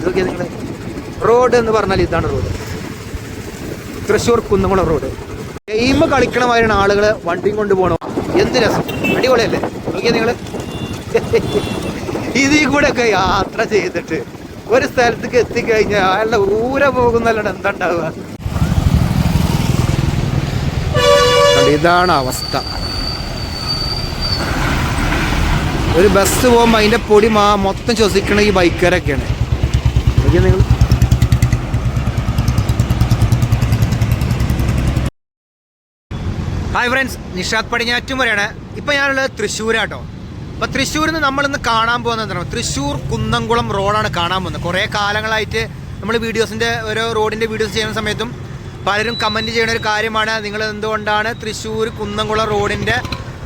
ഇത് നിങ്ങൾ റോഡ് എന്ന് പറഞ്ഞാൽ ഇതാണ് road. Thrissur Kunnamkulam road. Game കളിക്കണ മാതിരിയാണ് ആളുകൾ വണ്ടിയും കൊണ്ട് പോകണം എന്ത് രസം. അടിപൊളിയല്ലേ? നോക്കിയാൽ നിങ്ങൾ ഇതിൽ കൂടെ ഒക്കെ യാത്ര ചെയ്തിട്ട് ഒരു സ്ഥലത്തേക്ക് എത്തിക്കഴിഞ്ഞാൽ അയാളുടെ ഊര പോകുന്നല്ലാണ്ട് എന്താ ഉണ്ടാവുക? ഇതാണ് അവസ്ഥ. ഒരു ബസ് പോകുമ്പോൾ അതിന്റെ പൊടി മാ മൊത്തം ശ്വസിക്കണ ഈ ബൈക്കുകാരൊക്കെയാണ്. നോക്കിയാ നിങ്ങൾ. ഹായ് ഫ്രണ്ട്സ് നിഷാദ് പടിഞ്ഞാറ്റുമുരയാണ് ഇപ്പം ഞാനുള്ളത് തൃശ്ശൂരാട്ടോ. അപ്പോൾ തൃശ്ശൂരിൽ നിന്ന് നമ്മളിന്ന് കാണാൻ പോകുന്നത് എന്താണ്? തൃശ്ശൂർ കുന്നംകുളം റോഡാണ് കാണാൻ പോകുന്നത്. കുറേ കാലങ്ങളായിട്ട് നമ്മൾ വീഡിയോസിന്റെ ഓരോ റോഡിന്റെ വീഡിയോസ് ചെയ്യുന്ന സമയത്തും പലരും കമന്റ് ചെയ്യുന്ന ഒരു കാര്യമാണ്. നിങ്ങൾ എന്തുകൊണ്ടാണ് തൃശ്ശൂർ കുന്നംകുളം റോഡിന്റെ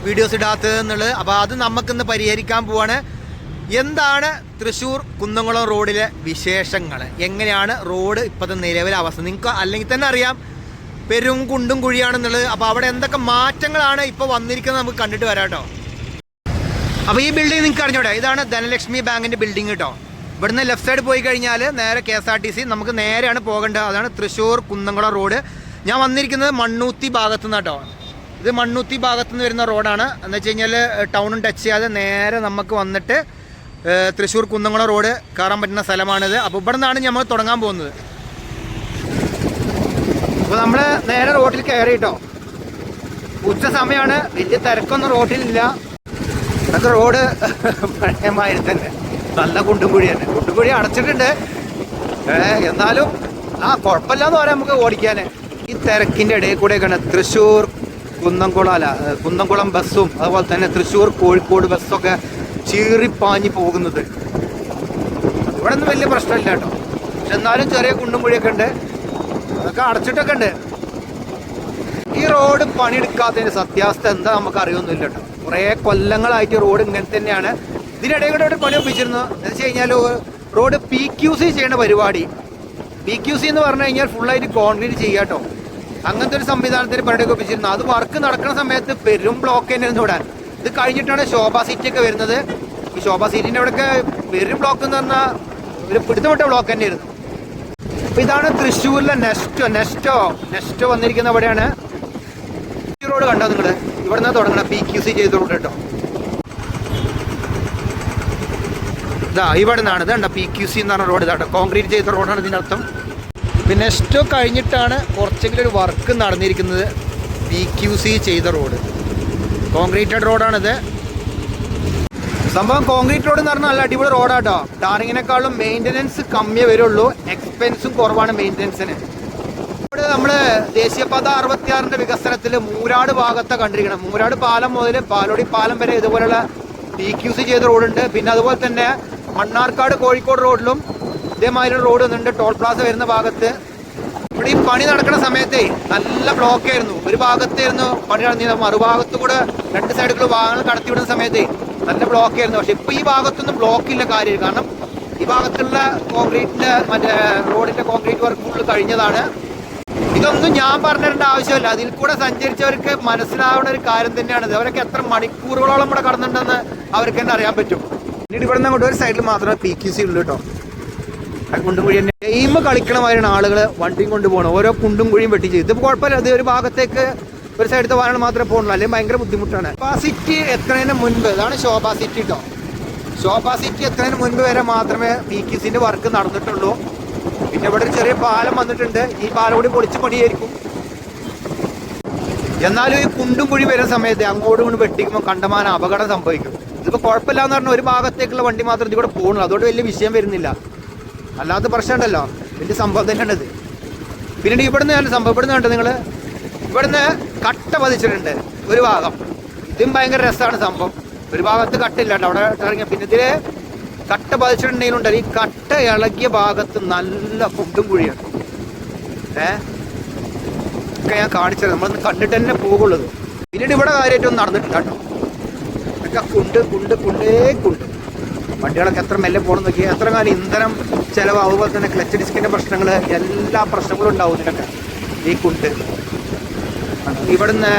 വീഡിയോസ് ഇടാത്തത് എന്നുള്ളത്? അപ്പോൾ അത് നമുക്കിന്ന് പരിഹരിക്കാൻ പോവാണ്. എന്താണ് തൃശ്ശൂർ കുന്നംകുളം റോഡിലെ വിശേഷങ്ങൾ എങ്ങനെയാണ് റോഡ് ഇപ്പോഴത്തെ നിലവിലെ അവസ്ഥ? നിങ്ങൾക്ക് അല്ലെങ്കിൽ തന്നെ അറിയാം പെരും കുണ്ടും കുഴിയാണെന്നുള്ളത്. അപ്പോൾ അവിടെ എന്തൊക്കെ മാറ്റങ്ങളാണ് ഇപ്പോൾ വന്നിരിക്കുന്നത് നമുക്ക് കണ്ടിട്ട് വരാം കേട്ടോ. അപ്പോൾ ഈ ബിൽഡിംഗ് നിങ്ങൾക്ക് അറിഞ്ഞോട്ടെ ഇതാണ് ധനലക്ഷ്മി ബാങ്കിന്റെ ബിൽഡിംഗ് കേട്ടോ. ഇവിടുന്ന് ലെഫ്റ്റ് സൈഡ് പോയി കഴിഞ്ഞാൽ നേരെ K S R T C നമുക്ക് നേരെയാണ് പോകേണ്ടത്. അതാണ് തൃശ്ശൂർ കുന്നംകുളം റോഡ്. ഞാൻ വന്നിരിക്കുന്നത് മണ്ണൂത്തി ഭാഗത്തു നിന്ന് കേട്ടോ. ഇത് മണ്ണൂത്തി ഭാഗത്തു നിന്ന് വരുന്ന റോഡാണ്. എന്ന് വെച്ച് കഴിഞ്ഞാൽ ടൗണും ടച്ച് ചെയ്യാതെ നേരെ നമുക്ക് വന്നിട്ട് തൃശ്ശൂർ കുന്നംകുളം റോഡ് കയറാൻ പറ്റുന്ന സ്ഥലമാണിത്. അപ്പോൾ ഇവിടെ നിന്നാണ് നമ്മൾ തുടങ്ങാൻ പോകുന്നത്. അപ്പോൾ നമ്മൾ നേരെ റോഡിൽ കയറി കേട്ടോ ഉച്ച സമയമാണ് വലിയ തിരക്കൊന്നും റോഡിലില്ല അതൊക്കെ റോഡ് പഴയമായി തന്നെ നല്ല കുണ്ടുംകുഴി തന്നെ കുണ്ടുംകുഴി അടച്ചിട്ടുണ്ട്. എന്നാലും ആ കുഴപ്പമില്ല എന്ന് പറയാം നമുക്ക് ഓടിക്കാൻ ഈ തിരക്കിന്റെ ഇടയിൽ കൂടെയൊക്കെയാണ് തൃശ്ശൂർ കുന്നംകുളം അല്ല കുന്നംകുളം ബസ്സും അതുപോലെ തന്നെ തൃശ്ശൂർ കോഴിക്കോട് ബസ്സൊക്കെ ചീറിപ്പാഞ്ഞ് പോകുന്നത്. ഇവിടെ ഒന്നും വലിയ പ്രശ്നമില്ല കേട്ടോ. പക്ഷെ എന്നാലും ചെറിയ കുണ്ടും കുഴിയൊക്കെ ഉണ്ട്. അതൊക്കെ അടച്ചിട്ടൊക്കെ ഉണ്ട്. ഈ റോഡ് പണിയെടുക്കാത്തതിന്റെ സത്യാവസ്ഥ എന്താ നമുക്ക് അറിയൊന്നുമില്ല കേട്ടോ. കുറേ കൊല്ലങ്ങളായിട്ട് റോഡ് ഇങ്ങനെ തന്നെയാണ്. ഇതിനിടയിൽ കൂടെ ഒരു പണി ഒപ്പിച്ചിരുന്നു. എന്ന് വെച്ച് കഴിഞ്ഞാൽ റോഡ് പി ക്യു സി ചെയ്യുന്ന പരിപാടി. പി ക്യു സി എന്ന് പറഞ്ഞു കഴിഞ്ഞാൽ ഫുള്ളായിട്ട് കോൺക്രീറ്റ് ചെയ്യുക കേട്ടോ. അങ്ങനത്തെ ഒരു സംവിധാനത്തിന് പണിയൊക്കെ ഒപ്പിച്ചിരുന്നു. അത് വർക്ക് നടക്കുന്ന സമയത്ത് പെരും ബ്ലോക്ക് തന്നെ ഇവിടെ. ഇത് കഴിഞ്ഞിട്ടാണ് ശോഭ സിറ്റി ഒക്കെ വരുന്നത്. ഈ ശോഭ സീറ്റിന്റെ അവിടെയൊക്കെ വെറും ബ്ലോക്ക് എന്ന് പറഞ്ഞാൽ ഒരു പിടുത്തമിട്ട ബ്ലോക്ക് തന്നെയായിരുന്നു. അപ്പം ഇതാണ് തൃശ്ശൂരിലെ നെസ്റ്റോ നെസ്റ്റോ നെസ്റ്റോ വന്നിരിക്കുന്ന അവിടെയാണ്. ഈ റോഡ് കണ്ടോ നിങ്ങൾ ഇവിടെ നിന്ന് തുടങ്ങണം പി ക്യു സി ചെയ്ത റോഡ് കേട്ടോ. ഇതാ ഇവിടെ നിന്നാണ് ഇതാണ്ട പി ക്യു സി എന്ന് പറഞ്ഞ റോഡ് ഇതാട്ടോ. കോൺക്രീറ്റ് ചെയ്ത റോഡാണ് ഇതിന്റെ അർത്ഥം. പിന്നെ നെസ്റ്റോ കഴിഞ്ഞിട്ടാണ് കുറച്ചെങ്കിലും ഒരു വർക്ക് നടന്നിരിക്കുന്നത് പി ക്യു സി ചെയ്ത റോഡ് കോൺക്രീറ്റഡ് റോഡാണിത് സംഭവം കോൺക്രീറ്റ് റോഡ് എന്ന് പറഞ്ഞാൽ നല്ല അടിപൊളി റോഡാട്ടോ ടാറിങ്ങിനെക്കാളും മെയിന്റനൻസ് കമ്മിയേ വരുള്ളൂ. എക്സ്പെൻസും കുറവാണ് മെയിന്റനൻസിന് ഇവിടെ നമ്മൾ ദേശീയപാത അറുപത്തിയാറിന്റെ വികസനത്തിൽ മൂരാട് ഭാഗത്തെ കണ്ടിരിക്കണം. മൂരാട് പാലം മുതൽ പാലോടി പാലം വരെ ഇതുപോലുള്ള പി ക്യു സി ചെയ്ത റോഡുണ്ട് പിന്നെ അതുപോലെ തന്നെ മണ്ണാർക്കാട് കോഴിക്കോട് റോഡിലും ഇതേമാതിരി റോഡ് വന്നിട്ടുണ്ട്. ടോൾ പ്ലാസ വരുന്ന ഭാഗത്ത്. ഇവിടെ ഈ പണി നടക്കുന്ന സമയത്തെ നല്ല ബ്ലോക്കായിരുന്നു ഒരു ഭാഗത്തായിരുന്നു പണി നടന്നിരുന്നത്. മറുഭാഗത്ത് കൂടെ രണ്ട് സൈഡുകൾ വാഹനങ്ങൾ കടത്തിവിടുന്ന സമയത്തേ നല്ല ബ്ലോക്ക് ആയിരുന്നു. പക്ഷെ ഇപ്പൊ ഈ ഭാഗത്തൊന്നും ബ്ലോക്ക് ഇല്ല കാര്യം. കാരണം ഈ ഭാഗത്തുള്ള കോൺക്രീറ്റിന്റെ മറ്റേ റോഡിന്റെ കോൺക്രീറ്റ് വർക്ക് ഫുള്ള് കഴിഞ്ഞതാണ്. ഇതൊന്നും ഞാൻ പറഞ്ഞിട്ട് ആവശ്യമില്ല. അതിൽ കൂടെ സഞ്ചരിച്ചവർക്ക് മനസ്സിലാവുന്ന ഒരു കാര്യം തന്നെയാണ് ഇത്. അവരൊക്കെ എത്ര മണിക്കൂറുകളോളം ഇവിടെ കടന്നിട്ടുണ്ടെന്ന് അവർക്ക് തന്നെ അറിയാൻ പറ്റും. പിന്നീട് ഇവിടെ നിന്ന് അങ്ങോട്ട് ഒരു സൈഡിൽ മാത്രമേ പി ക്യു സി ഉള്ളൂ കേട്ടോ. കുണ്ടുംകുഴി കുണ്ടും കുഴി തന്നെ. ഗെയിം കളിക്കണമായിരുന്നു ആളുകൾ വണ്ടിയും കൊണ്ടുപോകണം ഓരോ കുണ്ടും കുഴിയും വെട്ടിച്ച്. ഇതിപ്പോൾ കുഴപ്പമില്ല. ഇത് ഒരു ഭാഗത്തേക്ക് ഒരു സൈഡത്തെ വാഹനം മാത്രമേ പോകുന്നുള്ളൂ അല്ലെങ്കിൽ ഭയങ്കര ബുദ്ധിമുട്ടാണ്. ശോഭാ സിറ്റി മുൻപ് ഇതാണ് ശോഭ സിറ്റി കേട്ടോ ശോഭ സിറ്റി മുൻപ് വരെ മാത്രമേ പി കി സിന്റെ വർക്ക് നടന്നിട്ടുള്ളൂ. പിന്നെ ഇവിടെ ഒരു ചെറിയ പാലം വന്നിട്ടുണ്ട്. ഈ പാലം കൂടി പൊളിച്ച് പണിയായിരിക്കും. എന്നാലും ഈ കുണ്ടും കുഴി വരുന്ന സമയത്ത് അങ്ങോട്ടും ഇങ്ങോട്ട് വെട്ടിക്കുമ്പോൾ കണ്ടമാനം അപകടം സംഭവിക്കും. ഇതിപ്പോൾ കുഴപ്പമില്ല എന്ന് പറഞ്ഞാൽ ഒരു ഭാഗത്തേക്കുള്ള വണ്ടി മാത്രം ഇതിവിടെ പോകുന്നുള്ളൂ അതുകൊണ്ട് വലിയ വിഷയം വരുന്നില്ല. അല്ലാത്ത പ്രശ്നമുണ്ടല്ലോ. വലിയ സംഭവം തന്നെയാണ് ഇത് പിന്നീട് ഇവിടുന്ന് ഞാൻ സംഭവം ഇവിടുന്ന് കണ്ടത് നിങ്ങൾ ഇവിടുന്ന് കട്ട പതിച്ചിട്ടുണ്ട്. ഒരു ഭാഗം. ഇതും ഭയങ്കര രസമാണ് സംഭവം. ഒരു ഭാഗത്ത് കട്ടില്ലാണ്ട് കേട്ടോ അവിടെ ഇറങ്ങിയ പിന്നെ ഇതിൽ കട്ട പതിച്ചിട്ടുണ്ടെങ്കിലുണ്ട് ഈ കട്ട ഇളകിയ ഭാഗത്ത് നല്ല ഫുഡും കുഴിയാണ്. ഏ? ഒക്കെ ഞാൻ കാണിച്ചത്. നമ്മളൊന്ന് കണ്ടിട്ട് തന്നെ പോകുള്ളത് പിന്നീട് ഇവിടെ കാര്യമായിട്ടൊന്നും നടന്നിട്ടില്ല കേട്ടോ. ഒക്കെ കുണ്ട് കുണ്ട് കുണ്ടേ കുണ്ട്. വണ്ടികളൊക്കെ എത്ര മെല്ലെ പോകണം നോക്കി എത്ര കാലം ഇന്ധനം ചിലവ് അതുപോലെ തന്നെ ക്ലച്ച് ഡിസ്കിന്റെ പ്രശ്നങ്ങൾ എല്ലാ പ്രശ്നങ്ങളും ഉണ്ടാവും ഇതിനൊക്കെ. ഈ കുണ്ട്. ഇവിടുന്ന്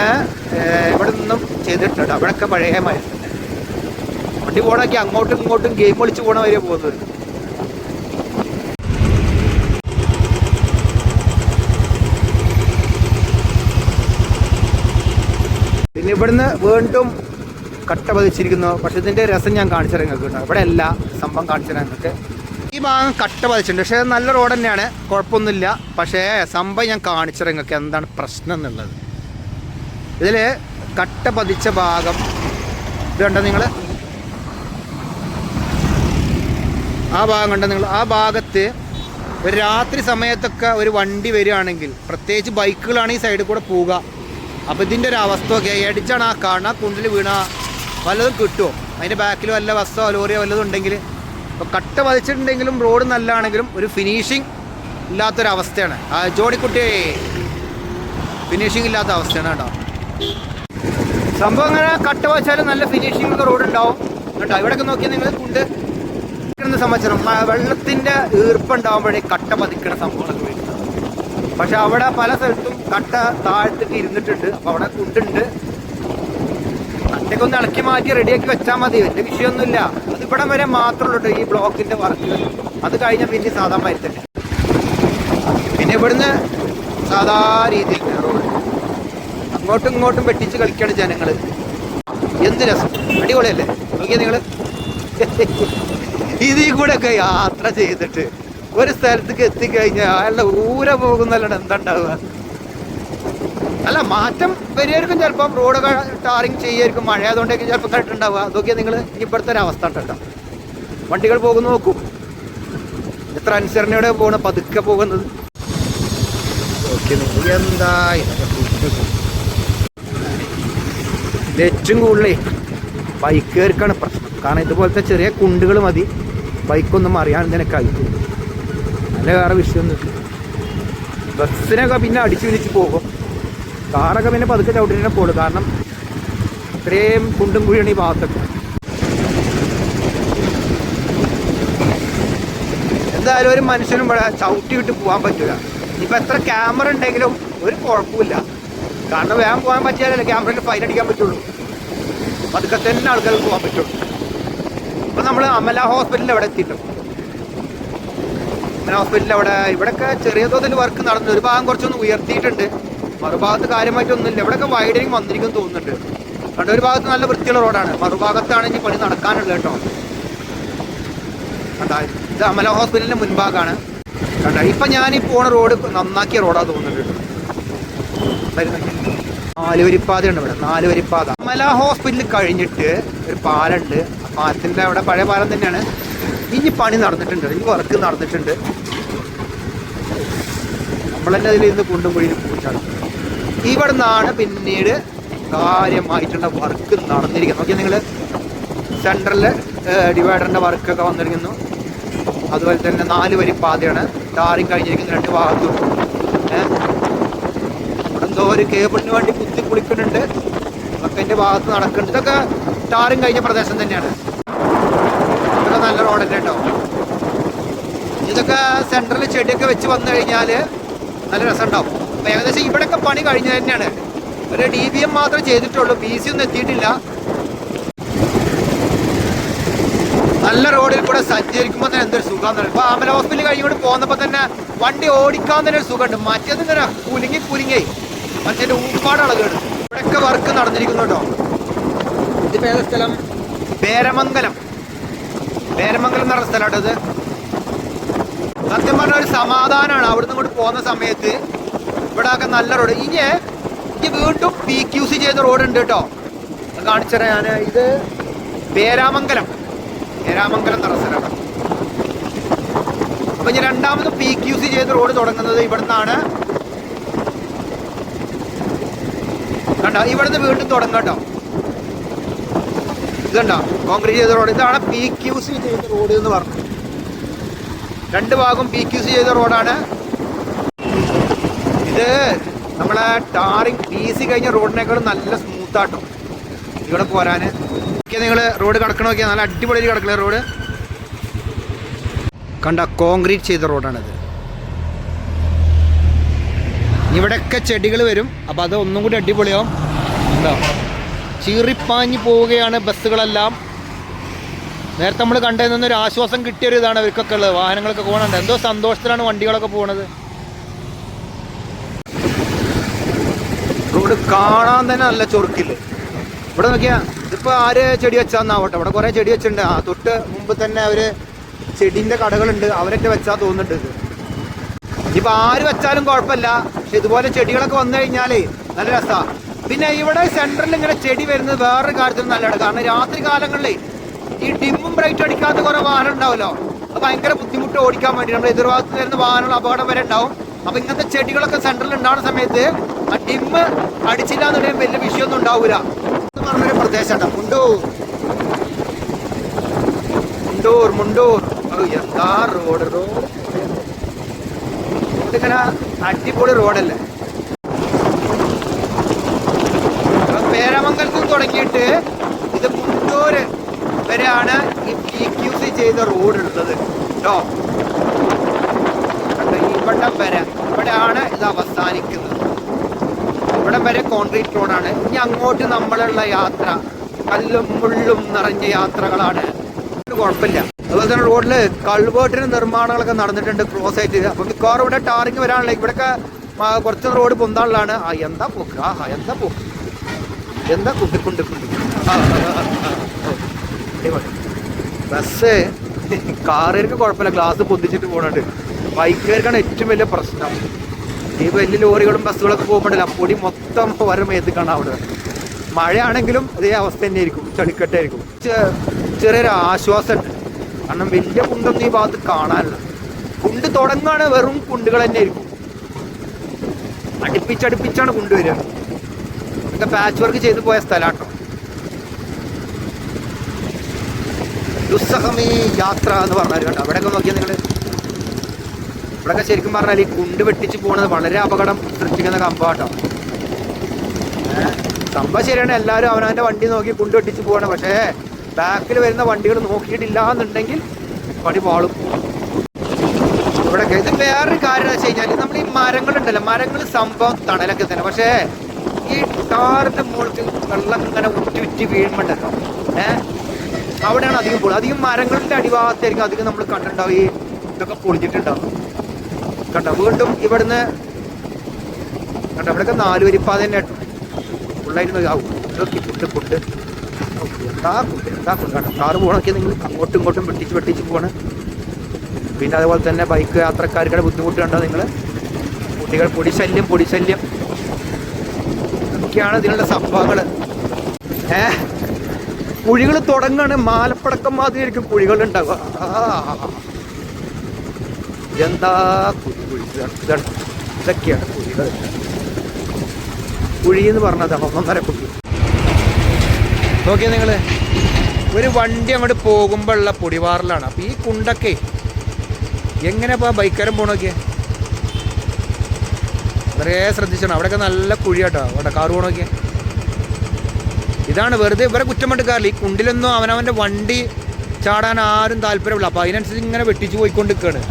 ഇവിടെ നിന്നും ചെയ്തിട്ടുണ്ട് അവിടെയൊക്കെ പഴയ മരുന്ന് വണ്ടി പോണൊക്കെ അങ്ങോട്ടും ഇങ്ങോട്ടും ഗെയിം കളിച്ച് പോണ വരെ പോകുന്നത്. പിന്നെ ഇവിടുന്ന് വീണ്ടും കട്ട പതിച്ചിരിക്കുന്നു. പക്ഷെ ഇതിന്റെ രസം ഞാൻ കാണിച്ചു നിങ്ങൾക്ക് ഇവിടെ അല്ല സംഭവം കാണിച്ചു നിങ്ങൾക്ക്. ഈ ഭാഗം കട്ട പതിച്ചിട്ടുണ്ട്. പക്ഷേ നല്ല റോഡ് തന്നെയാണ്. കുഴപ്പമൊന്നുമില്ല. പക്ഷേ സംഭവം ഞാൻ കാണിച്ചു നിങ്ങൾക്ക് എന്താണ് പ്രശ്നം എന്നുള്ളത്. ഇതിൽ കട്ട പതിച്ച ഭാഗം. ഇത് കണ്ടോ നിങ്ങൾ ആ ഭാഗം കണ്ടോ നിങ്ങൾ ആ ഭാഗത്ത് ഒരു രാത്രി സമയത്തൊക്കെ ഒരു വണ്ടി വരികയാണെങ്കിൽ പ്രത്യേകിച്ച് ബൈക്കുകളാണ് ഈ സൈഡിൽ കൂടെ പോവുക. അപ്പോൾ ഇതിന്റെ ഒരു അവസ്ഥ ഒക്കെ അടിച്ചാണ് ആ കാണുക കുണ്ടിൽ വീണ വല്ലതും കിട്ടുമോ അതിന്റെ ബാക്കിൽ വല്ല ബസ്സോ ലോറിയോ വല്ലതും ഉണ്ടെങ്കിൽ ഇപ്പോൾ കട്ട പതിച്ചിട്ടുണ്ടെങ്കിലും റോഡ് നല്ലതാണെങ്കിലും ഒരു ഫിനിഷിങ് ഇല്ലാത്തൊരവസ്ഥയാണ്. ജോണിക്കുട്ടി ഫിനിഷിംഗ് ഇല്ലാത്ത അവസ്ഥയാണ് കേട്ടോ. സംഭവം അങ്ങനെ കട്ട് വച്ചാലും നല്ല ഫിനിഷിംഗ് ഉള്ള റോഡ് ഉണ്ടാവും. കേട്ടോ ഇവിടെയൊക്കെ നോക്കിയാൽ നിങ്ങൾ കുണ്ട് പതിക്കുന്ന സംവത്സരം. മ- വെള്ളത്തിന്റെ ഈർപ്പുണ്ടാവുമ്പോഴേ കട്ട പതിക്കണ സംഭവങ്ങളൊക്കെ വരുന്നത് പക്ഷെ അവിടെ പല സ്ഥലത്തും കട്ട താഴ്ത്തിട്ട് ഇരുന്നിട്ടുണ്ട്. അപ്പൊ അവിടെ കുണ്ടുണ്ട്. കട്ടയ്ക്കൊന്ന് ഇളക്കി മാറ്റി റെഡിയാക്കി വെച്ചാൽ മതി. വലിയ വിഷയമൊന്നുമില്ല. അത് ഇവിടം വരെ മാത്രമേ ഉള്ളൂ ഈ ബ്ലോക്കിന്റെ വർക്ക് അത് കഴിഞ്ഞാൽ പിന്നെ സാധാരണ മാതിരി പിന്നെ ഇവിടുന്ന് സാധാ രീതിയിൽ അങ്ങോട്ടും ഇങ്ങോട്ടും വെട്ടിച്ച് കളിക്കുകയാണ് ജനങ്ങൾ എന്ത് രസം. അടിപൊളിയല്ലേ? നോക്കിയാ നിങ്ങൾ ഇതിൽ ഒക്കെ യാത്ര ചെയ്തിട്ട് ഒരു സ്ഥലത്തേക്ക് എത്തിക്കഴിഞ്ഞാൽ അയാളുടെ ഊര പോകുന്നല്ലാണ്ട് എന്താണ്ടാവുക? അല്ല മാറ്റം വരികയായിരിക്കും ചിലപ്പം. റോഡ് ടാറിങ് ചെയ്യായിരിക്കും മഴ ആയതുകൊണ്ടേക്കും ചിലപ്പോൾ കണ്ടിട്ടുണ്ടാവുക അതൊക്കെ നിങ്ങൾ ഇപ്പോഴത്തെ ഒരു അവസ്ഥ കേട്ടോ. വണ്ടികൾ പോകുന്ന നോക്കൂ. എത്ര അനുസരണയോടെ പോകണം പതുക്കെ പോകുന്നത്. ഓക്കെ എന്താ? ഇതൊക്കെ ഇത് ഏറ്റവും കൂടുതലേ കയറിക്കാണ് പ്രശ്നം കാരണം ഇതുപോലത്തെ ചെറിയ കുണ്ടുകൾ മതി. ബൈക്കൊന്നും അറിയാൻ നിനക്ക് അയക്കും അല്ല വേറെ വിഷയമൊന്നുമില്ല ബസ്സിനൊക്കെ പിന്നെ അടിച്ചു വിരിച്ച് പോകും. കാറൊക്കെ പിന്നെ പതുക്കെ ചവിട്ടി തന്നെ പോകും കാരണം ഇത്രയും കുണ്ടും കുഴിയാണ് ഈ ഭാഗത്തൊക്കെ. എന്തായാലും ഒരു മനുഷ്യനും ഇവിടെ ചവിട്ടി വിട്ട് പോകാൻ പറ്റില്ല ഇപ്പൊ എത്ര ക്യാമറ ഉണ്ടെങ്കിലും ഒരു കുഴപ്പമില്ല കാരണം വേഗം പോകാൻ പറ്റിയാലല്ലേ ക്യാമറയിൽ ഫൈൻ അടിക്കാൻ പറ്റുള്ളൂ. പതുക്കെ തന്നെ ആൾക്കാർക്ക് പോകാൻ പറ്റുള്ളൂ. ഇപ്പൊ നമ്മൾ അമല ഹോസ്പിറ്റലിൽ അവിടെ എത്തിയിട്ടുണ്ട്. അമല ഹോസ്പിറ്റലിൽ അവിടെ ഇവിടെയൊക്കെ ചെറിയ തോതിൽ വർക്ക് നടന്നു. ഒരു ഭാഗം കുറച്ചൊന്ന് ഉയർത്തിയിട്ടുണ്ട്. മറുഭാഗത്ത് കാര്യമായിട്ടൊന്നുമില്ല. ഇവിടെയൊക്കെ വൈഡനിങ് വന്നിരിക്കും തോന്നുന്നുണ്ട്. കണ്ട ഒരു ഭാഗത്ത് നല്ല വൃത്തിയുള്ള റോഡാണ് മറുഭാഗത്താണ് ഇനി പണി നടക്കാനുള്ളത് കേട്ടോ. കണ്ട ഇത് അമല ഹോസ്പിറ്റലിന്റെ മുൻഭാഗമാണ് കണ്ട ഇപ്പൊ ഞാൻ ഈ പോണ റോഡ് നന്നാക്കിയ റോഡാ തോന്നുന്നുണ്ട് നാലുവരിപ്പാത ഉണ്ട് ഇവിടെ. നാലുവരിപ്പാത. മല ഹോസ്പിറ്റൽ കഴിഞ്ഞിട്ട് ഒരു പാലുണ്ട് ആ പാലത്തിന്റെ അവിടെ പഴയ പാലം തന്നെയാണ്. ഇനി പണി നടന്നിട്ടുണ്ട്. ഇനി വർക്ക് നടന്നിട്ടുണ്ട്. നമ്മൾ തന്നെ അതിൽ ഇന്ന് കുണ്ടുംകുഴിയിൽ പൂച്ചാണ് ഇവിടെ നിന്നാണ് പിന്നീട് കാര്യമായിട്ടുള്ള വർക്ക് നടന്നിരിക്കുന്നത്. നോക്കിയാൽ നിങ്ങൾ സെൻട്രലിൽ ഡിവൈഡറിന്റെ വർക്കൊക്കെ വന്നിരിക്കുന്നു. അതുപോലെ തന്നെ നാല് വരി പാതയാണ് ടാറിങ് കഴിഞ്ഞിരിക്കുന്നു. രണ്ട് ഭാഗത്തും. ഒരു കേബിളിന് വേണ്ടി കുത്തി കുളിക്കുന്നുണ്ട്. അതൊക്കെ എന്റെ ഭാഗത്ത് നടക്കുന്നുണ്ട്. ഇതൊക്കെ ടാറും കഴിഞ്ഞ പ്രദേശം തന്നെയാണ്. ഇതൊക്കെ നല്ല റോഡല്ലേ കേട്ടോ ഇതൊക്കെ സെൻട്രലിൽ ചെടിയൊക്കെ വെച്ച് വന്നു കഴിഞ്ഞാൽ നല്ല രസമുണ്ടാവും. അപ്പോൾ ഏകദേശം ഇവിടെയൊക്കെ പണി കഴിഞ്ഞ തന്നെയാണ്. ഒരു ഡി ബി എം മാത്രമേ ചെയ്തിട്ടുള്ളൂ. ബി സി ഒന്നും എത്തിയിട്ടില്ല. നല്ല റോഡിൽ കൂടെ സഞ്ചരിക്കുമ്പോൾ തന്നെ എന്തൊരു സുഖം ഇപ്പൊ ആമല ഹോസ്പിറ്റൽ കഴിഞ്ഞുകൊണ്ട് പോകുന്നപ്പോൾ തന്നെ വണ്ടി ഓടിക്കാൻ തന്നെ ഒരു സുഖമുണ്ട്. മറ്റേത് കുലുങ്ങി കുലുങ്ങി മറ്റേ ഊപ്പാട് കേട്. ഇവിടെയൊക്കെ വർക്ക് നടന്നിരിക്കുന്നു കേട്ടോ. ഇതിപ്പോ ഏതാ സ്ഥലം? പേരമംഗലം പേരമംഗലം എന്ന് പറഞ്ഞ സ്ഥലമാട്ടോ ഇത്. സത്യം പറഞ്ഞ ഒരു സമാധാനമാണ് അവിടുന്ന് ഇങ്ങോട്ട് പോകുന്ന സമയത്ത്. ഇവിടെ ഒക്കെ നല്ല റോഡ് ഇനി ഇനി വീണ്ടും പി ക്യു സി ചെയ്ത റോഡ് ഉണ്ട് കേട്ടോ. കാണിച്ചറ ഞാൻ. ഇത് പേരാമംഗലം പേരാമംഗലം എന്ന് പറഞ്ഞ സ്ഥലമാണ് അപ്പൊ ഇനി രണ്ടാമത് പി ക്യു സി ചെയ്ത റോഡ് തുടങ്ങുന്നത് ഇവിടുന്നാണ്. കണ്ടോ? ഇവിടുന്ന് വീണ്ടും തുടങ്ങാം കേട്ടോ. കോൺക്രീറ്റ് ചെയ്ത റോഡ് ഇതാണ് പി ക്യു സി ചെയ്ത റോഡ് എന്ന് പറഞ്ഞു. രണ്ട് ഭാഗം പി ക്യു സി ചെയ്ത റോഡാണ് ഇത് നമ്മളെ ടാറിങ് പി സി കഴിഞ്ഞ റോഡിനേക്കാളും നല്ല സ്മൂത്താട്ടോ ഇവിടെ പോരാൻ നിങ്ങൾ റോഡ് കിടക്കണ നല്ല അടിപൊളിയിൽ കിടക്കണ റോഡ് കണ്ട? കോൺക്രീറ്റ് ചെയ്ത റോഡാണിത് ഇവിടെയൊക്കെ ചെടികൾ വരും. അപ്പോൾ അത് ഒന്നും കൂടി അടിപൊളിയാവും. ഉണ്ടോ? ചീറിപ്പാഞ്ഞ് പോവുകയാണ് ബസ്സുകളെല്ലാം. നേരത്തെ നമ്മൾ കണ്ടതിൽ നിന്നൊരു ആശ്വാസം കിട്ടിയ ഒരു ഇതാണ് ഇവർക്കൊക്കെ ഉള്ളത്. വാഹനങ്ങളൊക്കെ പോകണുണ്ട്. എന്തോ സന്തോഷത്തിലാണ് വണ്ടികളൊക്കെ പോകുന്നത് റോഡ് കാണാൻ തന്നെ നല്ല ചൊറുക്കില്ലേ? ഇവിടെ നോക്കിയാ ഇതിപ്പോ ആര് ചെടി വെച്ചാന്നാവട്ടെ. ഇവിടെ കുറെ ചെടി വെച്ചിട്ടുണ്ട്. ആ തൊട്ട് മുമ്പ് തന്നെ അവർ ചെടിന്റെ കടകളുണ്ട്. അവരൊക്കെ വെച്ചാ തോന്നുന്നുണ്ട് ഇത്. ഇപ്പൊ ആര് വെച്ചാലും കുഴപ്പമില്ല. പക്ഷെ ഇതുപോലെ ചെടികളൊക്കെ വന്നു കഴിഞ്ഞാലേ നല്ല രസാ. പിന്നെ ഇവിടെ സെന്ററിൽ ഇങ്ങനെ ചെടി വരുന്നത് വേറൊരു കാര്യത്തിൽ നല്ലതാണ്. കാരണം രാത്രി കാലങ്ങളിൽ ഈ ഡിമ്മും ബ്രൈറ്റും അടിക്കാത്ത കുറെ വാഹനം ഉണ്ടാവുമല്ലോ? അത് ഭയങ്കര ബുദ്ധിമുട്ട് ഓടിക്കാൻ വേണ്ടി നമ്മുടെ എതിർഭാഗത്ത് വരുന്ന വാഹനങ്ങൾ അപകടം വരെ ഉണ്ടാവും. അപ്പൊ ഇങ്ങനത്തെ ചെടികളൊക്കെ സെന്ററിൽ ഉണ്ടാവുന്ന സമയത്ത് ആ ഡിമ്മ് അടിച്ചില്ല എന്നുണ്ടെങ്കിൽ വലിയ വിഷയമൊന്നും ഉണ്ടാവൂല. എന്ന് പറഞ്ഞൊരു പ്രദേശമാണ് മുണ്ടൂർ. മുണ്ടൂർ മുണ്ടൂർ. എന്താ റോഡ് റോഡ് ഇങ്ങനെ അടിപൊളി റോഡല്ലേ അപ്പൊ തുടങ്ങിയിട്ട് ഇത് മുണ്ടൂര് വരെയാണ് ഈ പി ക്യു സി ചെയ്ത റോഡ് ഉള്ളത് കേട്ടോ? ഇവിടം വരെ ഇവിടെയാണ് ഇത് അവസാനിക്കുന്നത്. ഇവിടം വരെ കോൺക്രീറ്റ് റോഡാണ് ഇനി അങ്ങോട്ട് നമ്മളുള്ള യാത്ര കല്ലും മുള്ളും നിറഞ്ഞ യാത്രകളാണ്. കുഴപ്പമില്ല. അതുപോലെ തന്നെ റോഡിൽ കൾവേട്ടിന് നിർമ്മാണങ്ങളൊക്കെ നടന്നിട്ടുണ്ട് ക്രോസ് ആയിട്ട്. അപ്പൊ മിക്കവാറും ഇവിടെ ടാറിങ് വരാനുള്ള ഇവിടെയൊക്കെ കുറച്ച് റോഡ് പൊന്താളിലാണ് ആ എന്താ പോക്ക്? ആ, എന്താ പോക്ക്? എന്താ കുട്ടി. ബസ് കാറുകാർക്ക് കുഴപ്പമില്ല. ഗ്ലാസ് പൊന്തിച്ചിട്ട് പോകണുണ്ട് ബൈക്കുകാർക്കാണ് ഏറ്റവും വലിയ പ്രശ്നം. ഈ വലിയ ലോറികളും ബസ്സുകളൊക്കെ പോകുമ്പോഴല്ല പൊടി മൊത്തം വരും എത്തിക്കാണ് അവിടെ. മഴയാണെങ്കിലും അതേ അവസ്ഥ തന്നെ ആയിരിക്കും ചളിക്കട്ടായിരിക്കും ചെറിയൊരു ആശ്വാസമുണ്ട്. കാരണം വലിയ കുണ്ടൊന്നും ഈ ഭാഗത്ത് കാണാനില്ല. കുണ്ട് തുടങ്ങാണ് വെറും കുണ്ടുകൾ തന്നെ ആയിരിക്കും അടുപ്പിച്ചടുപ്പിച്ചാണ് കൊണ്ടുവരിക ഇതൊക്കെ പാച്ച് വർക്ക് ചെയ്തു പോയ സ്ഥലാട്ടോ. ദുസ്സഹമേ യാത്ര എന്ന് പറഞ്ഞാൽ കണ്ടോ? അവിടെയൊക്കെ നോക്കിയാൽ നിങ്ങൾ ഇവിടെയൊക്കെ ശരിക്കും പറഞ്ഞാൽ ഈ കുണ്ട് വെട്ടിച്ച് പോകുന്നത് വളരെ അപകടം സൃഷ്ടിക്കുന്ന കമ്പാട്ടോ. സംഭവം ശരിയാണ്. എല്ലാവരും അവനവന്റെ വണ്ടി നോക്കി കുണ്ട് വെട്ടിച്ച് പോവാണ്. പക്ഷേ ബാക്കിൽ വരുന്ന വണ്ടികൾ നോക്കിയിട്ടില്ല എന്നുണ്ടെങ്കിൽ പണി പാളും. ഇവിടെയൊക്കെ ഇത് വേറൊരു കാര്യം എന്ന് വെച്ച് കഴിഞ്ഞാൽ നമ്മൾ ഈ മരങ്ങളുണ്ടല്ലോ. മരങ്ങൾ സംഭവം തണലൊക്കെ തന്നെ. പക്ഷേ ടാറിന്റെ മുകളിൽ വെള്ളം ഇങ്ങനെ ഉറ്റി ഉറ്റി വീഴുമ്പോണ്ടല്ലോ? ഏഹ് അവിടെയാണ് അധികം പൊളി. അധികം മരങ്ങളുടെ അടിഭാഗത്തായിരിക്കും അധികം നമ്മൾ കണ്ടിട്ടുണ്ടാവും. ഈ ഇതൊക്കെ പൊളിഞ്ഞിട്ടുണ്ടാവും. കണ്ടോ? വീണ്ടും ഇവിടുന്ന് കണ്ടോ? ഇവിടെയൊക്കെ നാല് വരിപ്പാത തന്നെ ഫുള്ളായിട്ട് ആവും എന്താ എന്താ കണ്ടോ? കാറ് പോകണമൊക്കെ നിങ്ങൾ അങ്ങോട്ടും ഇങ്ങോട്ടും വെട്ടിച്ച് വെട്ടിച്ച് പോകണം പിന്നെ അതുപോലെ തന്നെ ബൈക്ക് യാത്രക്കാരുടെ ബുദ്ധിമുട്ട് കണ്ടോ നിങ്ങൾ കുട്ടികൾ പൊടിശല്യം പൊടിശല്യം ഇതൊക്കെയാണ് ഇതിനുള്ള സംഭവങ്ങൾ ഏ? കുഴികൾ തുടങ്ങാണ്. മാലപ്പടക്കം മാതിരിയായിരിക്കും കുഴികൾ ഉണ്ടാവുക. എന്താ. ഇതൊക്കെയാണ് കുഴികൾ. കുഴി എന്ന് പറഞ്ഞത് ഒന്നൊന്നര കുഴി. നോക്കിയാ നിങ്ങൾ. ഒരു വണ്ടി അങ്ങോട്ട് പോകുമ്പോഴുള്ള പൊടിവാറിലാണ്. അപ്പൊ ഈ കുണ്ടൊക്കെ എങ്ങനെ ഇപ്പൊ ബൈക്കാരം ബൈക്കാരൻ വളരെ ശ്രദ്ധിച്ചണം. അവിടെയൊക്കെ നല്ല കുഴിയാട്ടോ. അവിടെ കാറ് പോണൊക്കെ ഇതാണ് വെറുതെ ഇവരെ കുറ്റം കണ്ടിക്കാറില്ല ഈ കുണ്ടിലൊന്നും അവനവന്റെ വണ്ടി ചാടാൻ ആരും താല്പര്യമില്ല. അപ്പോൾ അതിനനുസരിച്ച് ഇങ്ങനെ വെട്ടിച്ച് പോയിക്കൊണ്ടിരിക്കുകയാണ്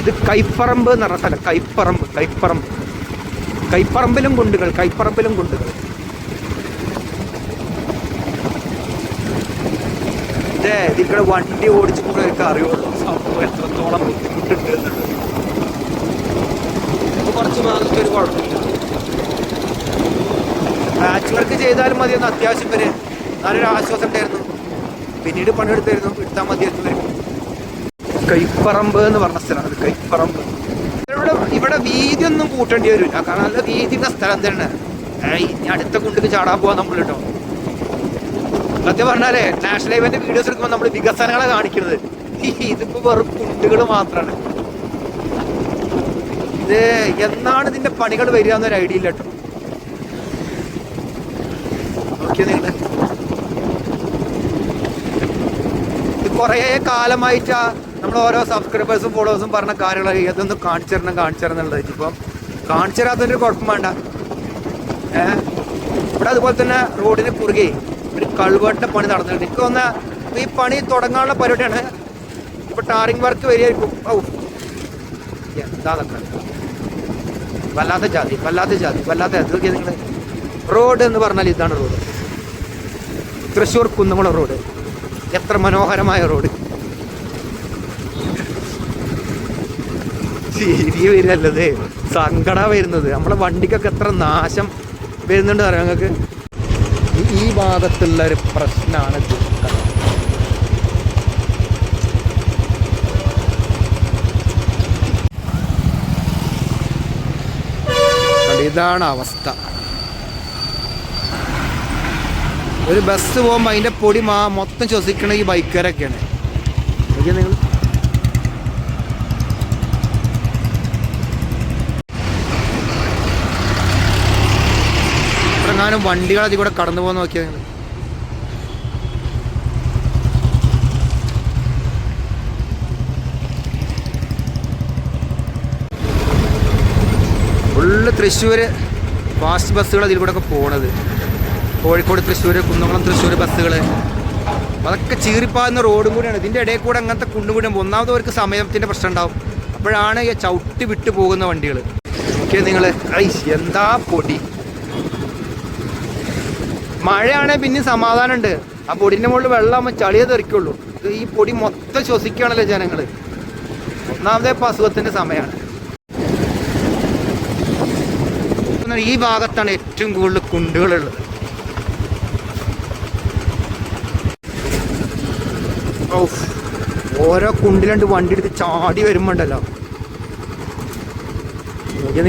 ഇത് കൈപ്പറമ്പ് എന്ന് പറഞ്ഞ സ്ഥലം. കൈപ്പറമ്പ് കൈപ്പറമ്പ്. കൈപ്പറമ്പിലും കുണ്ടുകൾ കൈപ്പറമ്പിലും കുണ്ടുകൾ. ഇതേ ഇതിവിടെ വണ്ടി ഓടിച്ചു പോകുന്നവർക്ക് അറിയുള്ളൂ സംഭവം എത്രത്തോളം ബുദ്ധിമുട്ടുണ്ട് എന്നുള്ളത്. കുറച്ച് ഭാഗത്ത് ഒരു കുഴപ്പമില്ല. പാച്ച് വർക്ക് ചെയ്താലും മതി എന്ന് അത്യാവശ്യം വരെ നല്ലൊരു ആശ്വാസം ഉണ്ടായിരുന്നു. പിന്നീട് പണിയെടുത്തായിരുന്നു എടുത്താൽ മതിയായിരുന്നു വരും കൈപ്പറമ്പ് എന്ന് പറഞ്ഞ സ്ഥലമാണ് കൈപ്പറമ്പ്. ഇവിടെ ഇവിടെ വീതി ഒന്നും കൂട്ടേണ്ടി വരില്ല. കാരണം നല്ല വീതിയുള്ള സ്ഥലം തന്നെ ഇനി അടുത്ത കുണ്ടിക്ക് ചാടാൻ പോവാൻ നമ്മൾ കേട്ടോ. സത്യം പറഞ്ഞാലേ നാഷണൽ ഹൈവേന്റെ വീഡിയോസ് എടുക്കുമ്പോൾ നമ്മൾ വികസനങ്ങളെ കാണിക്കുന്നത്. ഇതിപ്പോ വെറും കുണ്ടുകൾ മാത്രമാണ് ഇത് എന്നാണ് ഇതിന്റെ പണികൾ വരിക എന്നൊരു ഐഡിയ ഇല്ല കേട്ടോ. ഇത് കുറേ കാലമായിട്ട് നമ്മൾ ഓരോ സബ്സ്ക്രൈബേഴ്സും ഫോളോവേഴ്സും പറഞ്ഞ കാര്യങ്ങൾ ഇതൊന്നും കാണിച്ചു തരണം കാണിച്ചു തരണം എന്നുള്ളത്. ഇപ്പം കാണിച്ചു തരാത്തൊരു കുഴപ്പം വേണ്ട. ഏഹ്? ഇവിടെ അതുപോലെ തന്നെ റോഡിന് കുറുകെ ഒരു കൾവേട്ടിന്റെ പണി നടന്നിട്ടുണ്ട്. എനിക്ക് തോന്നുന്ന ഈ പണി തുടങ്ങാനുള്ള പരിപാടിയാണ്. ഇപ്പൊ ടാറിംഗ് വർക്ക് വരികയായിരിക്കും. ഔ. എന്താ നടക്കുന്നത് വല്ലാത്ത ജാതി വല്ലാത്ത ജാതി വല്ലാത്ത എന്തൊക്കെ നിങ്ങൾ റോഡ് എന്ന് പറഞ്ഞാൽ ഇതാണ് റോഡ്. തൃശ്ശൂർ കുന്നംകുളം റോഡ്. എത്ര മനോഹരമായ റോഡ്. ചിരി വരുന്നല്ലത് സങ്കട വരുന്നത്. നമ്മളെ വണ്ടിക്കൊക്കെ എത്ര നാശം വരുന്നുണ്ട് അറിയാം ഞങ്ങൾക്ക് ഈ ഭാഗത്തുള്ള ഒരു പ്രശ്നമാണ് ദുഃഖം ഇതാണ് അവസ്ഥ. ഒരു ബസ് പോകുമ്പോൾ അതിന്റെ പൊടി മാ മൊത്തം ശ്വസിക്കണ ഈ ബൈക്കുകാരൊക്കെയാണ് നോക്കിയാ നിങ്ങൾ ഇത്രങ്ങാനും വണ്ടികൾ അതിൽ കൂടെ കടന്നു പോകാൻ നോക്കിയാൽ നിങ്ങൾ ഫുള്ള് തൃശ്ശൂർ ഫാസ്റ്റ് ബസ്സുകൾ അതിൽ കൂടെ ഒക്കെ പോണത്. കോഴിക്കോട് തൃശ്ശൂർ കുന്നംകുളം തൃശ്ശൂർ ബസ്സുകൾ അതൊക്കെ ചീറിപ്പാകുന്ന റോഡും കൂടിയാണ്. ഇതിന്റെ ഇടയിൽ കൂടെ അങ്ങനത്തെ കുണ്ടും കൂടി ഒന്നാമത് അവർക്ക് സമയത്തിന്റെ പ്രശ്നം ഉണ്ടാവും. അപ്പോഴാണ് ഈ ചവിട്ടി വിട്ടു പോകുന്ന വണ്ടികൾ ഓക്കെ നിങ്ങൾ ഐ എന്താ പൊടി? മഴയാണെങ്കിൽ പിന്നെ സമാധാനമുണ്ട്. ആ പൊടിന്റെ മുകളിൽ വെള്ളമാകുമ്പോൾ ചളിയെ തെറിക്കുള്ളൂ. ഈ പൊടി മൊത്തം ശ്വസിക്കുകയാണല്ലോ ജനങ്ങൾ ഒന്നാമതേ ഇപ്പം അസുഖത്തിന്റെ സമയമാണ് ഈ ഭാഗത്താണ് ഏറ്റവും കൂടുതൽ കുണ്ടുകളുള്ളത്. ഓരോ കുണ്ടിലുണ്ട് വണ്ടി എടുത്ത് ചാടി വരുമ്പോണ്ടല്ലോ നോക്കിയാ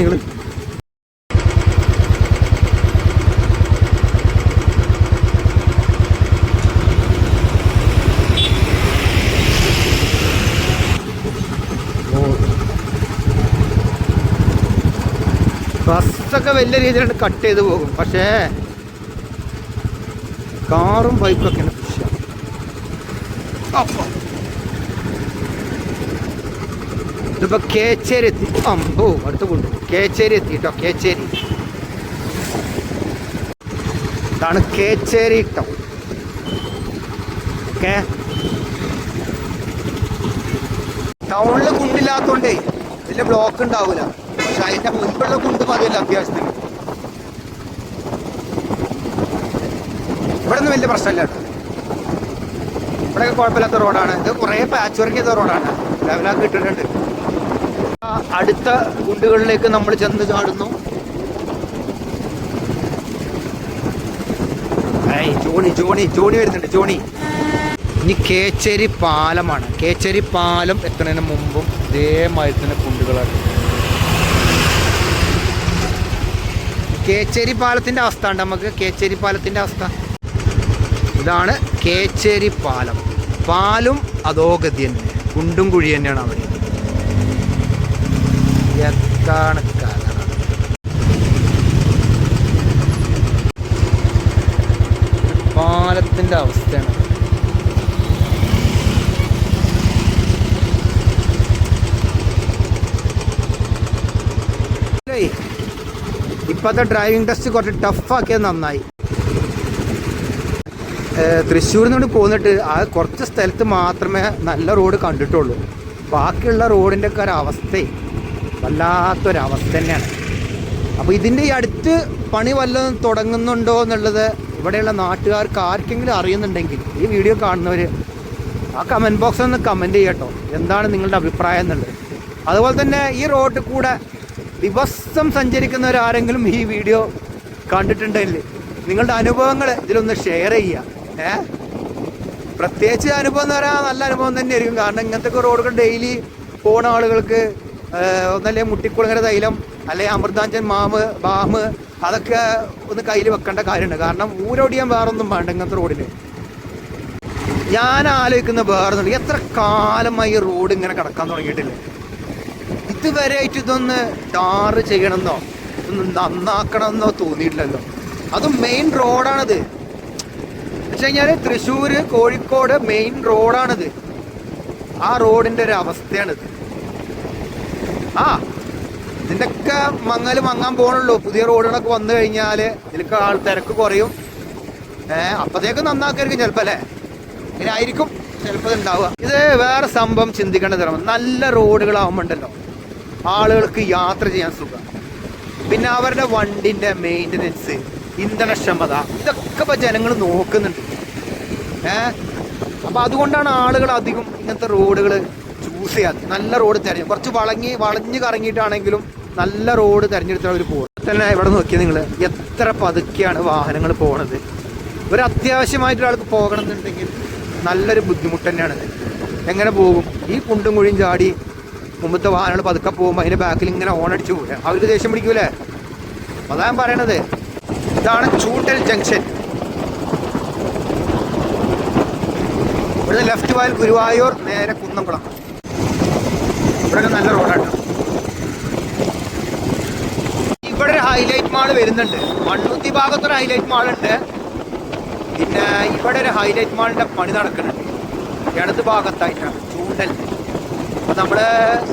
ബസ്സൊക്കെ വലിയ രീതിയിലാണ് കട്ട് ചെയ്ത് പോകും. പക്ഷേ കാറും ബൈക്കൊക്കെയാണ് പ്രശ്നം അപ്പൊ. കേച്ചേരി എത്തി. അമ്പോ അടുത്ത് കൊണ്ടു കേച്ചേരി എത്തി കേട്ടോ കേച്ചേരി. ഇതാണ് കേച്ചേരി ടൗൺ. ഓക്കെ? ടൗണിൽ കുണ്ടില്ലാത്തോണ്ടേ വലിയ ബ്ലോക്ക് ഉണ്ടാവൂല. അതിന്റെ മുൻപുള്ള കുണ്ട് മതിയല്ല അത്യാവശ്യത്തിന്. ഇവിടെ ഒന്നും വലിയ പ്രശ്നമില്ല. ഇവിടെയൊക്കെ ഇവിടെ കുഴപ്പമില്ലാത്ത റോഡാണ്. ഇത് കുറേ പാച്ച് ചെയ്ത റോഡാണ്. ലെവലാക്കി ഇട്ടിട്ടുണ്ട്. അടുത്ത കുണ്ടുകളിലേക്ക് നമ്മൾ ചെന്ന് ചാടുന്നു. ജോണി ജോണി ജോണി വരുന്നുണ്ട് ജോണി. ഇനി കേച്ചേരി പാലമാണ്. കേച്ചേരി പാലം എത്തുന്നതിന് മുമ്പും ഇതേമാതിരി തന്നെ കുണ്ടുകളാണ്. കേച്ചേരി പാലത്തിന്റെ അവസ്ഥ ഉണ്ട് നമുക്ക് കേച്ചേരി പാലത്തിന്റെ അവസ്ഥ. ഇതാണ് കേച്ചേരി പാലം പാലും അധോഗതി തന്നെ. കുണ്ടും കുഴി തന്നെയാണ് അവിടെ. എത്താണ് കഥ? പാലത്തിന്റെ അവസ്ഥയാണ്. ഇപ്പത്തെ ഡ്രൈവിംഗ് ടെസ്റ്റ് കുറച്ച് ടഫാക്കിയത് നന്നായി. തൃശ്ശൂരിൽ നിന്ന് പോന്നിട്ട് ആ കുറച്ച് സ്ഥലത്ത് മാത്രമേ നല്ല റോഡ് കണ്ടിട്ടുള്ളൂ. ബാക്കിയുള്ള റോഡിന്റെ ഒക്കെ ഒരവസ്ഥ വല്ലാത്തൊരവസ്ഥ തന്നെയാണ്. അപ്പോൾ ഇതിന്റെ ഈ അടുത്ത് പണി വല്ലതും തുടങ്ങുന്നുണ്ടോ എന്നുള്ളത് ഇവിടെയുള്ള നാട്ടുകാർക്ക് ആർക്കെങ്കിലും അറിയുന്നുണ്ടെങ്കിൽ ഈ വീഡിയോ കാണുന്നവർ ആ കമന്റ് ബോക്സിൽ ഒന്ന് കമന്റ് ചെയ്യട്ടോ. എന്താണ് നിങ്ങളുടെ അഭിപ്രായം എന്നുള്ളത്? അതുപോലെ തന്നെ ഈ റോഡിൽ കൂടെ ദിവസം സഞ്ചരിക്കുന്നവരാരെങ്കിലും ഈ വീഡിയോ കണ്ടിട്ടുണ്ടെങ്കിൽ നിങ്ങളുടെ അനുഭവങ്ങൾ ഇതിലൊന്ന് ഷെയർ ചെയ്യുക. ഏ? പ്രത്യേകിച്ച് അനുഭവം എന്ന് പറയാൻ നല്ല അനുഭവം തന്നെയായിരിക്കും. കാരണം ഇങ്ങനത്തെ റോഡുകൾ ഡെയിലി പോണ ആളുകൾക്ക് ഒന്നല്ലേ മുട്ടിക്കുളങ്ങര തൈലം അല്ലെങ്കിൽ അമൃതാഞ്ചൻ മാമ് ബാമ് അതൊക്കെ ഒന്ന് കയ്യിൽ വെക്കേണ്ട കാര്യമുണ്ട്. കാരണം ഊരൊടിയാൻ വേറൊന്നും വേണ്ട ഇങ്ങനത്തെ റോഡിന് ഞാൻ ആലോചിക്കുന്ന വേറെ എത്ര കാലമായി ഈ റോഡ് ഇങ്ങനെ കിടക്കാൻ തുടങ്ങിയിട്ടില്ലേ? ഇതുവരെ ആയിട്ട് ഇതൊന്ന് ടാറ് ചെയ്യണമെന്നോ ഒന്ന് നന്നാക്കണമെന്നോ തോന്നിയിട്ടില്ലല്ലോ. അതും മെയിൻ റോഡാണിത് വെച്ച് കഴിഞ്ഞാൽ തൃശ്ശൂർ കോഴിക്കോട് മെയിൻ റോഡാണിത് ആ റോഡിന്റെ ഒരു അവസ്ഥയാണിത്. ആ ഇതിന്റെയൊക്കെ മങ്ങൽ മങ്ങാൻ പോകണുള്ളൂ പുതിയ റോഡുകളൊക്കെ വന്നു കഴിഞ്ഞാൽ ഇതിലൊക്കെ ആൾ തിരക്ക് കുറയും. ഏഹ് അപ്പത്തേക്ക് നന്നാക്കായിരിക്കും ചിലപ്പോൾ അല്ലേ? ഇങ്ങനെ ആയിരിക്കും ചിലപ്പോൾ ഉണ്ടാവുക ഇത് വേറെ സംഭവം ചിന്തിക്കേണ്ട തരം. നല്ല റോഡുകളാവുമ്പോണ്ടല്ലോ. ആളുകൾക്ക് യാത്ര ചെയ്യാൻ സുഖം. പിന്നെ അവരുടെ വണ്ടിന്റെ മെയിന്റനൻസ് ഇന്ധനക്ഷമത ഇതൊക്കെ ഇപ്പൊ ജനങ്ങൾ നോക്കുന്നുണ്ട്. ഏ? അപ്പൊ അതുകൊണ്ടാണ് ആളുകൾ അധികം ഇങ്ങനത്തെ റോഡുകൾ ചൂസ് ചെയ്യാത്ത നല്ല റോഡ് തിരഞ്ഞു കുറച്ച് വളങ്ങി വളഞ്ഞ് കറങ്ങിയിട്ടാണെങ്കിലും നല്ല റോഡ് തിരഞ്ഞെടുത്താൽ ഒരു പോകും തന്നെ ഇവിടെ നോക്കിയാൽ നിങ്ങൾ എത്ര പതുക്കെയാണ് വാഹനങ്ങൾ പോകണത് ഒരു അത്യാവശ്യമായിട്ട് ഒരാൾക്ക് പോകണം എന്നുണ്ടെങ്കിൽ നല്ലൊരു ബുദ്ധിമുട്ട് തന്നെയാണ്. എങ്ങനെ പോകും? ഈ കുണ്ടും കുഴിയും ചാടി മുമ്പത്തെ വാഹനങ്ങൾ പതുക്കെ പോകുമ്പോൾ അതിന്റെ ബാക്കിൽ ഇങ്ങനെ ഓണടിച്ചു പോകുക അവർക്ക് ദേഷ്യം പിടിക്കൂലേ? അതാ ഞാൻ പറയണത്. ഇതാണ് ചൂട്ടൽ ജംഗ്ഷൻ ഇവിടെ ലെഫ്റ്റ് വായിൽ ഗുരുവായൂർ നേരെ കുന്നംകുളം. ഇവിടെ നല്ല റോഡാണ് ഇവിടെ ഒരു ഹൈലൈറ്റ് മാൾ വരുന്നുണ്ട്. മണ്ണുത്തി ഭാഗത്തൊരു ഹൈലൈറ്റ് മാൾ ഉണ്ട്. പിന്നെ ഇവിടെ ഒരു ഹൈലൈറ്റ് മാളിന്റെ പണി നടക്കുന്നുണ്ട്. ഇടത് ഭാഗത്തായിട്ടാണ് ചൂണ്ടൽ. അപ്പൊ നമ്മൾ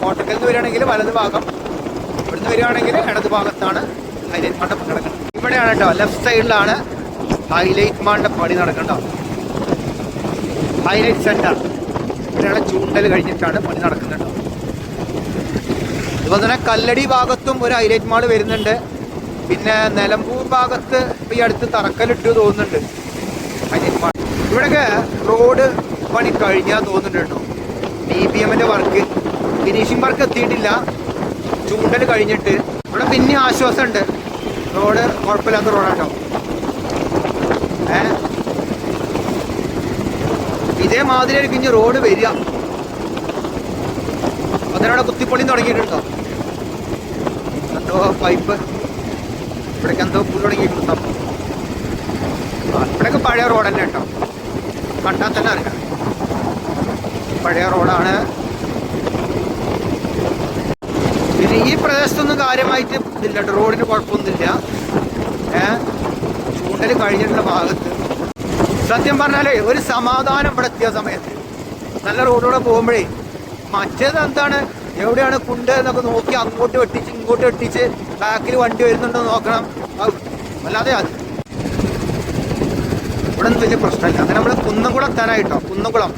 കോട്ടക്കൽ നിന്ന് വരികയാണെങ്കിൽ വലത് ഭാഗം ഇവിടുന്ന് വരികയാണെങ്കിൽ ഇടത് ഭാഗത്താണ് ഹൈലൈറ്റ് മാളിന്റെ പണി നടക്കുന്നത്. ഇവിടെയാണ് കേട്ടോ ലെഫ്റ്റ് സൈഡിലാണ് ഹൈലൈറ്റ് മാളിന്റെ പണി നടക്കണ്ടോ ഹൈലൈറ്റ് സെന്റർ ഇവിടെയാണ് ചൂണ്ടൽ കഴിഞ്ഞിട്ടാണ് പണി നടക്കുന്നത് അതുപോലെ തന്നെ കല്ലടി ഭാഗത്തും ഒരു ഹൈലൈറ്റ് മാൾ വരുന്നുണ്ട്. പിന്നെ നിലമ്പൂർ ഭാഗത്ത് ഈ അടുത്ത് തറക്കലിട്ട് തോന്നുന്നുണ്ട്. ഇവിടെയൊക്കെ റോഡ് പണി കഴിഞ്ഞാൽ തോന്നുന്നുണ്ട് ഡി ബി എമ്മിന്റെ വർക്ക് ഫിനിഷിംഗ് വർക്ക് എത്തിയിട്ടില്ല. ചൂണ്ടൽ കഴിഞ്ഞിട്ട്. ഇവിടെ പിന്നെ ആശ്വാസമുണ്ട്. റോഡ് കുഴപ്പമില്ലാത്ത റോഡാട്ടോ ഏ? ഇതേമാതിരി ആയിരിക്കും ഇനി റോഡ് വരിക. അതിനവിടെ കുത്തിപ്പൊളിയും തുടങ്ങിയിട്ടുണ്ടോ? എന്തോ പൈപ്പ് ഇവിടേക്ക് എന്തോ പുല്ല് തുടങ്ങിയിട്ടുണ്ടോ ഇവിടെയൊക്കെ പഴയ റോഡ് തന്നെ കേട്ടോ. കണ്ടാൽ തന്നെ അറിയാം. പഴയ റോഡാണ്. പിന്നെ ഈ പ്രദേശത്തൊന്നും കാര്യമായിട്ട് ഇതില്ല കേട്ടോ. റോഡിന് കുഴപ്പമൊന്നുമില്ല. ഏ? ചൂണ്ടൽ കഴിഞ്ഞിട്ടുള്ള ഭാഗത്ത്. സത്യം പറഞ്ഞാലേ ഒരു സമാധാനം ഇവിടെ എത്തിയ സമയത്ത്. നല്ല റോഡിലൂടെ പോകുമ്പോഴേ മറ്റേത് എന്താണ്? എവിടെയാണ് കുണ്ട് എന്നൊക്കെ നോക്കി അങ്ങോട്ട് വെട്ടിച്ച് ഇങ്ങോട്ട് വെട്ടിച്ച് ബാക്കിൽ വണ്ടി വരുന്നുണ്ടോ നോക്കണം. അല്ലാതെ അത് ഇവിടെ ഒന്നും വലിയ പ്രശ്നമില്ല. അങ്ങനെ നമ്മൾ കുന്നംകുളം എത്താനായിട്ടോ കുന്നംകുളം.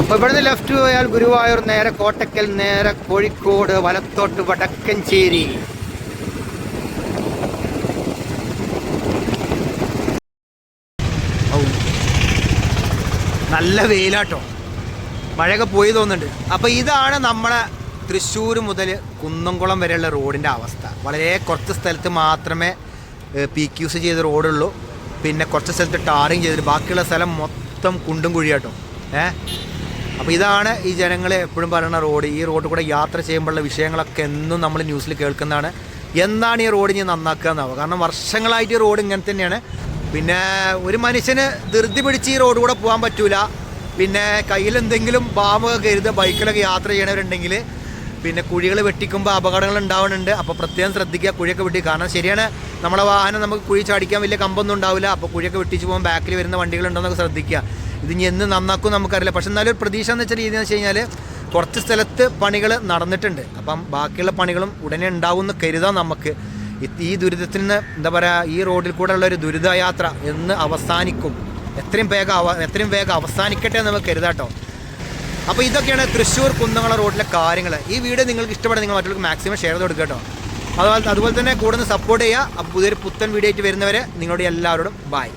അപ്പൊ ഇവിടുന്ന് ലെഫ്റ്റ് പോയാൽ ഗുരുവായൂർ നേരെ കോട്ടക്കൽ നേരെ കോഴിക്കോട് വലത്തോട്ട് വടക്കഞ്ചേരി ഔ. നല്ല വെയിലാട്ടോ. മഴയൊക്കെ പോയി തോന്നുന്നുണ്ട്. അപ്പൊ ഇതാണ് നമ്മളെ തൃശ്ശൂർ മുതൽ കുന്നംകുളം വരെയുള്ള റോഡിന്റെ അവസ്ഥ. വളരെ കുറച്ച് സ്ഥലത്ത് മാത്രമേ പി ക്യൂസ് ചെയ്ത റോഡുള്ളൂ. പിന്നെ കുറച്ച് സ്ഥലത്ത് ടാറിങ് ചെയ്തിട്ട് ബാക്കിയുള്ള സ്ഥലം മൊത്തം കുണ്ടും കുഴിയാട്ടോ. ഏ? അപ്പോൾ ഇതാണ് ഈ ജനങ്ങൾ എപ്പോഴും പറയുന്ന റോഡ്. ഈ റോഡ് കൂടെ യാത്ര ചെയ്യുമ്പോഴുള്ള വിഷയങ്ങളൊക്കെ എന്നും നമ്മൾ ന്യൂസിൽ കേൾക്കുന്നതാണ്. എന്താണ് ഈ റോഡ് ഇനി നന്നാക്കുക എന്നാവുക കാരണം വർഷങ്ങളായിട്ട് ഈ റോഡ് ഇങ്ങനെ തന്നെയാണ്. പിന്നെ ഒരു മനുഷ്യന് ധൃതി പിടിച്ച് ഈ റോഡ് കൂടെ പോകാൻ പറ്റൂല. പിന്നെ കയ്യിൽ എന്തെങ്കിലും ബാമൊക്കെ കരുത് ബൈക്കിലൊക്കെ യാത്ര ചെയ്യണവരുണ്ടെങ്കിൽ പിന്നെ കുഴികൾ വെട്ടിക്കുമ്പോൾ അപകടങ്ങൾ ഉണ്ടാവുന്നുണ്ട്. അപ്പോൾ പ്രത്യേകം ശ്രദ്ധിക്കുക കുഴിയൊക്കെ വെട്ടി. കാരണം ശരിയാണ് നമ്മളെ വാഹനം നമുക്ക് കുഴി ചാടിക്കാൻ വലിയ കമ്പൊന്നും ഉണ്ടാവില്ല. അപ്പോൾ കുഴിയൊക്കെ വെട്ടിച്ച് പോകുമ്പോൾ ബാക്കിൽ വരുന്ന വണ്ടികളുണ്ടോയെന്നൊക്കെ ശ്രദ്ധിക്കുക. ഇത് ഇനി എന്ന് നന്നാക്കും നമുക്കറിയില്ല. പക്ഷെ എന്നാലും പ്രതീക്ഷ എന്ന് വെച്ച രീതി എന്ന് വെച്ച് കഴിഞ്ഞാൽ കുറച്ച് സ്ഥലത്ത് പണികൾ നടന്നിട്ടുണ്ട്. അപ്പം ബാക്കിയുള്ള പണികളും ഉടനെ ഉണ്ടാവും എന്ന് കരുതാം നമുക്ക്. ഈ ദുരിതത്തിൽ നിന്ന് എന്താ പറയുക ഈ റോഡിൽ കൂടെ ഉള്ള ഒരു ദുരിതയാത്ര എന്ന് അവസാനിക്കും. എത്രയും വേഗം എത്രയും വേഗം അവസാനിക്കട്ടെ എന്ന് നമുക്ക് കരുതാട്ടോ. അപ്പോൾ ഇതൊക്കെയാണ് തൃശ്ശൂർ കുന്നങ്ങള റോഡിലെ കാര്യങ്ങൾ ഈ വീഡിയോ നിങ്ങൾക്ക് ഇഷ്ടപ്പെടുന്ന നിങ്ങൾ മറ്റുള്ളവർക്ക് മാക്സിമം ഷെയർ ചെയ്ത് കൊടുക്കുക കേട്ടോ. അതുപോലെ അതുപോലെ തന്നെ കൂടുതൽ സപ്പോർട്ട് ചെയ്യുക. പുതിയൊരു പുത്തൻ വീഡിയോ ആയിട്ട് വരുന്നവരെ നിങ്ങളുടെ എല്ലാവരോടും ബൈ